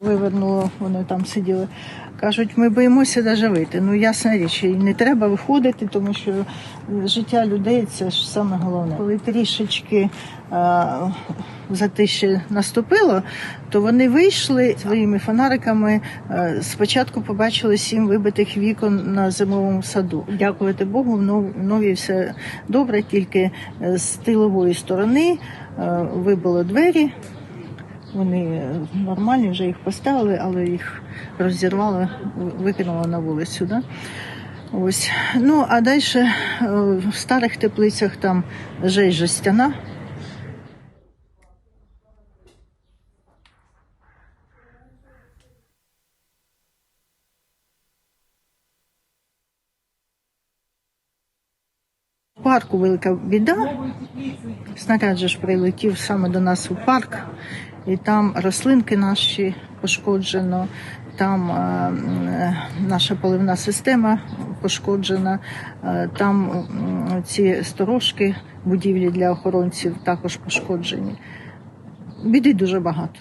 Вивернуло, вони там сиділи. Кажуть, ми боїмося навіть вийти. Ну, ясна річ, і не треба виходити, тому що життя людей це ж саме головне. Коли трішечки е, затище наступило, то вони вийшли своїми фонариками. Е, спочатку побачили сім вибитих вікон на зимовому саду. Дякувати Богу, в Нов- в нові все добре, тільки е, з тилової сторони е, вибило двері. Вони е, нормальні, вже їх поставили, але їх розірвало, викинуло на вулицю. Да? Ось. Ну, а далі в старих теплицях там жесть жестяна. Парку велика біда. Снаряд же ж прилетів саме до нас у парк, і там рослинки наші пошкоджено, там е, наша поливна система пошкоджена, е, там ці сторожки, будівлі для охоронців також пошкоджені. Біди дуже багато.